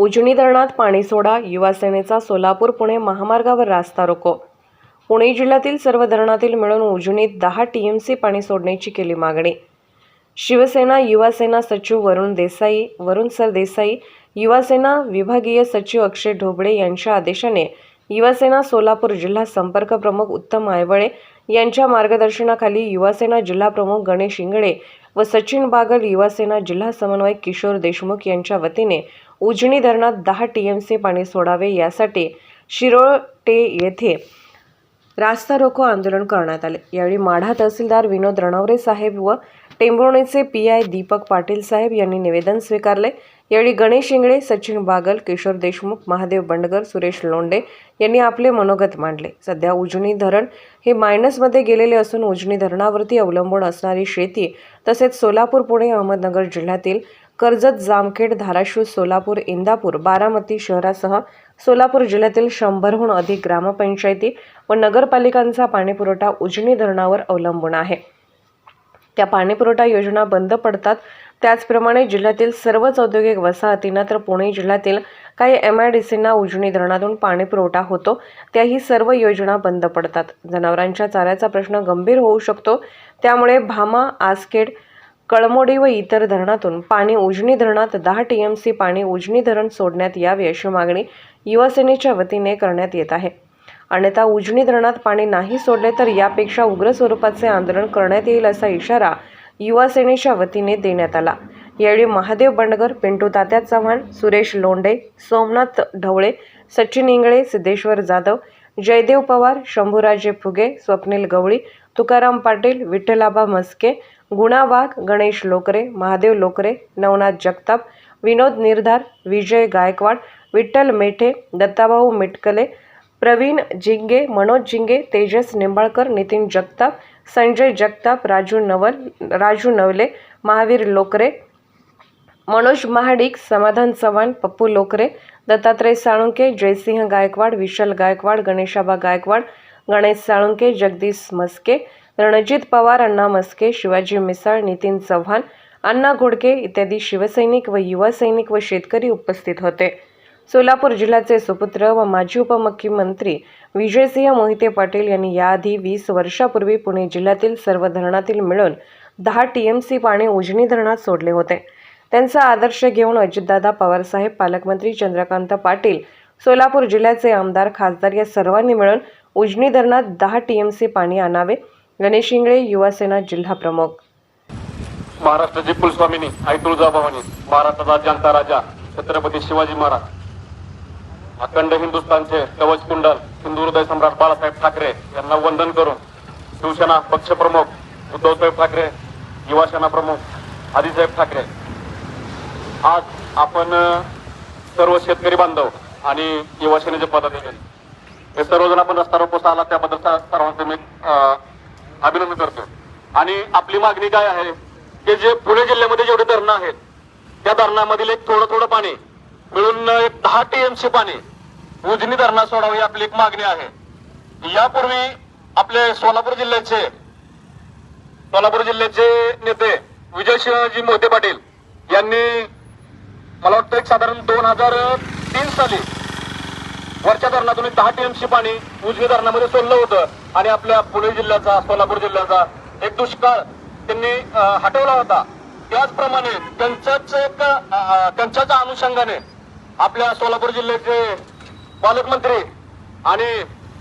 उजनी धरणात पाणी सोडा युवासेनेचा सोलापूर पुणे महामार्गावर रास्ता रोको. पुणे जिल्ह्यातील सर्व धरणातील मिळून उजनीत दहा टीएमसी पाणी सोडण्याची केली मागणी. शिवसेना युवासेना सचिव वरुण देसाई वरुण सर देसाई युवासेना विभागीय सचिव अक्षय ढोबळे यांच्या आदेशाने युवासेना सोलापूर जिल्हा संपर्क प्रमुख उत्तम आयवळे यांच्या मार्गदर्शनाखाली युवासेना जिल्हा प्रमुख गणेश इंगळे व सचिन बागल युवासेना जिल्हा समन्वयक किशोर देशमुख यांच्या वतीने उजनी धरणात दहा टी एमचे पाणी सोडावे यासाठी शिरोटे येथे रास्ता रोको आंदोलन करण्यात आले. यावेळी माढा तहसीलदार विनोद रणवरे साहेब व टेंभुर्णीचे पी आय दीपक पाटील साहेब यांनी निवेदन स्वीकारले. यावेळी गणेश इंगळे सचिन बागल किशोर देशमुख महादेव बंडगर सुरेश लोंडे यांनी आपले मनोगत मांडले. सध्या उजनी धरण हे मायनसमध्ये गेलेले असून उजनी धरणावरती अवलंबून असणारी शेती तसेच सोलापूर पुणे अहमदनगर जिल्ह्यातील कर्जत जामखेड धाराशिव सोलापूर इंदापूर बारामती शहरासह सोलापूर जिल्ह्यातील शंभरहून अधिक ग्रामपंचायती व नगरपालिकांचा पाणीपुरवठा उजनी धरणावर अवलंबून आहे. त्या पाणीपुरवठा योजना बंद पडतात. त्याचप्रमाणे जिल्ह्यातील सर्वच औद्योगिक वसाहतींना तर पुणे जिल्ह्यातील काही एम आय डी सींना उजनी धरणातून पाणीपुरवठा होतो. त्याही सर्व योजना बंद पडतात. जनावरांच्या चाऱ्याचा प्रश्न गंभीर होऊ शकतो. त्यामुळे भामा आसखेड कळमोडी व इतर धरणातून पाणी उजनी धरणात दहा टी एम सी पाणी उजनी धरण सोडण्यात यावे अशी मागणी युवासेनेच्या वतीने करण्यात येत आहे. अन्यथा उजनी धरणात पाणी नाही सोडले तर यापेक्षा उग्र स्वरूपाचे आंदोलन करण्यात येईल असा इशारा युवा सेनेच्या वतीने देण्यात आला. यावेळी महादेव बंडगर पिंटू तात्या चव्हाण सुरेश लोंढे सोमनाथ ढवळे सचिन इंगळे सिद्धेश्वर जाधव जयदेव पवार शंभूराजे फुगे स्वप्नील गवळी तुकाराम पाटील विठ्ठलाबा मस्के गुणा वाघ गणेश लोकरे महादेव लोकरे नवनाथ जगताप विनोद निर्धार विजय गायकवाड विठ्ठल मेठे दत्ताभाऊ मिटकले प्रवीण जिंगे मनोज जिंगे तेजस निंबाळकर नितीन जगताप संजय जगताप राजू नवल राजू नवले महावीर लोकरे मनोज महाडिक समाधान चव्हाण पप्पू लोकरे दत्तात्रय साळुंके जयसिंह गायकवाड विशाल गायकवाड गणेशाबा गायकवाड गणेश साळुंके जगदीश मस्के रणजित पवार अण्णा मस्के शिवाजी मिसाळ नितीन चव्हाण अण्णा घोडके इत्यादी शिवसैनिक व युवा सैनिक व शेतकरी उपस्थित होते. सोलापूर जिल्ह्याचे सुपुत्र व माजी उपमुख्यमंत्री विजयसिंह मोहिते पाटील यांनी याआधी वीस वर्षापूर्वी पुणे जिल्ह्यातील सर्व धरणातील मिळून दहा टी एम सी पाणी उजनी धरणात सोडले होते. त्यांचा आदर्श घेऊन अजितदादा पवारसाहेब पालकमंत्री चंद्रकांत पाटील सोलापूर जिल्ह्याचे आमदार खासदार या सर्वांनी मिळून उजनी धरणात दहा टी एम सी पाणी आणावे. गणेश इंगळे युवासेना जिल्हा प्रमुख. महाराष्ट्राची कुलस्वामिनी आई तुळजाभवानी महाराष्ट्राचा जनता राजा छत्रपती शिवाजी महाराज. अखंड हिंदुस्थानचे कवच कुंडल हिंदू हृदय सम्राट बाळासाहेब ठाकरे यांना वंदन करून शिवसेना पक्षप्रमुख उद्धवसाहेब ठाकरे युवासेना प्रमुख आदिसाहेब ठाकरे. आज आपण सर्व शेतकरी बांधव आणि युवासेनेचे पदाधिकारी हे सर्वजण आपण रस्ता रोको आला त्याबद्दल स- सर्वांचं मी अभिनंदन करतो आणि आपली मागणी काय आहे की जे पुणे जिल्ह्यामध्ये जेवढे धरणं आहेत त्या धरणामधील एक थोडं थोडं पाणी मिळून एक दहा टीएमसी पाणी उजनी धरणा सोडावं ही आपली एक मागणी आहे. यापूर्वी आपले सोलापूर जिल्ह्याचे सोलापूर जिल्ह्याचे नेते विजय शिवाजी मोहिते पाटील यांनी मला वाटतं एक साधारण दोन हजार तीन साली वरच्या धरणातून दहा टीएमसी पाणी उजनी धरणामध्ये सोडलं होतं आणि आपल्या पुणे जिल्ह्याचा सोलापूर जिल्ह्याचा एक दुष्काळ त्यांनी हटवला होता. त्याचप्रमाणे त्यांच्याच एक त्यांच्याच अनुषंगाने आपल्या सोलापूर जिल्ह्याचे पालकमंत्री आणि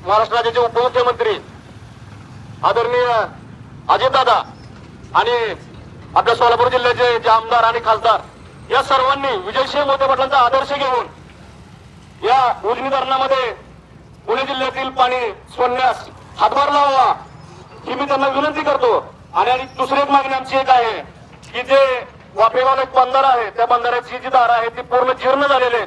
महाराष्ट्र राज्याचे उपमुख्यमंत्री आदरणीय अजितदादा आणि आपल्या सोलापूर जिल्ह्याचे जे आमदार आणि खासदार या सर्वांनी विजयसिंह मोहिते पाटलांचा आदर्श घेऊन या उजनी धरणामध्ये पुणे जिल्ह्यातील पाणी सोडण्यास हातभार लावा ही मी त्यांना विनंती करतो. आणि आणि दुसरी एक मागणी आमची एक आहे की जे वाफेगाव एक बंधारा आहे त्या बंधाऱ्याची जी दार आहे ती पूर्ण जीर्ण झालेली आहे.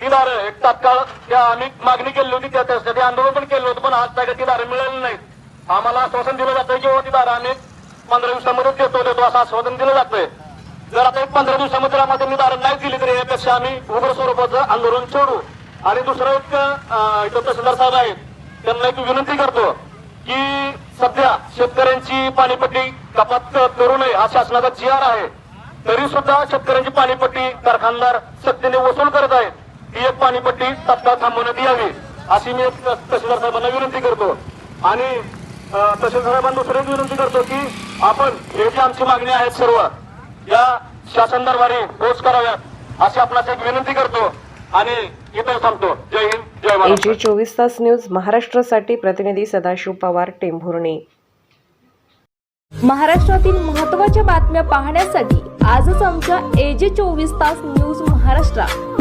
ती दारं एक तात्काळ त्या आम्ही मागणी केली होती त्या त्यासाठी आंदोलन पण केलं होतं पण आज काय ती दारं मिळाली नाहीत आम्हाला आश्वासन दिलं जातं की हो ती दारं आम्ही पंधरा दिवसामध्ये देतो देतो असं आश्वासन दिलं जातंय. जर आता एक पंधरा दिवसामध्ये आम्हाला त्यांनी दारं नाही दिली तरी यापेक्षा आम्ही उग्र स्वरूपाचं आंदोलन सोडू. आणि दुसरं एक इथं तहसीलदार साहेब आहेत त्यांना एक विनंती करतो की सध्या शेतकऱ्यांची पाणीपट्टी कपात करू नये हा शासनाचा जी आर आहे. तरी सुद्धा शेतकऱ्यांची पाणीपट्टी कारखानदार सक्तीने वसूल करत आहेत. एक पाणीपट्टी तत्काळ थांबवण्यात यावी अशी मी तहसीलदार साहेबांना विनंती करतो. आणि तहसीलदार साहेबांना दुसरी एक विनंती करतो की आपण हे जी आमची मागणी आहेत सर्व या शासन दरबारी पोच कराव्यात अशी आपणास एक विनंती करतो. आणि इथं थांबतो. जय हिंद जय महाराष्ट्र. चोवीस तास न्यूज महाराष्ट्रासाठी प्रतिनिधी सदाशिव पवार टेंभुर्णी. महाराष्ट्रातील महत्त्वाच्या बातम्या पाहण्यासाठी आजच आमच्या एजे चोवीस तास न्यूज महाराष्ट्र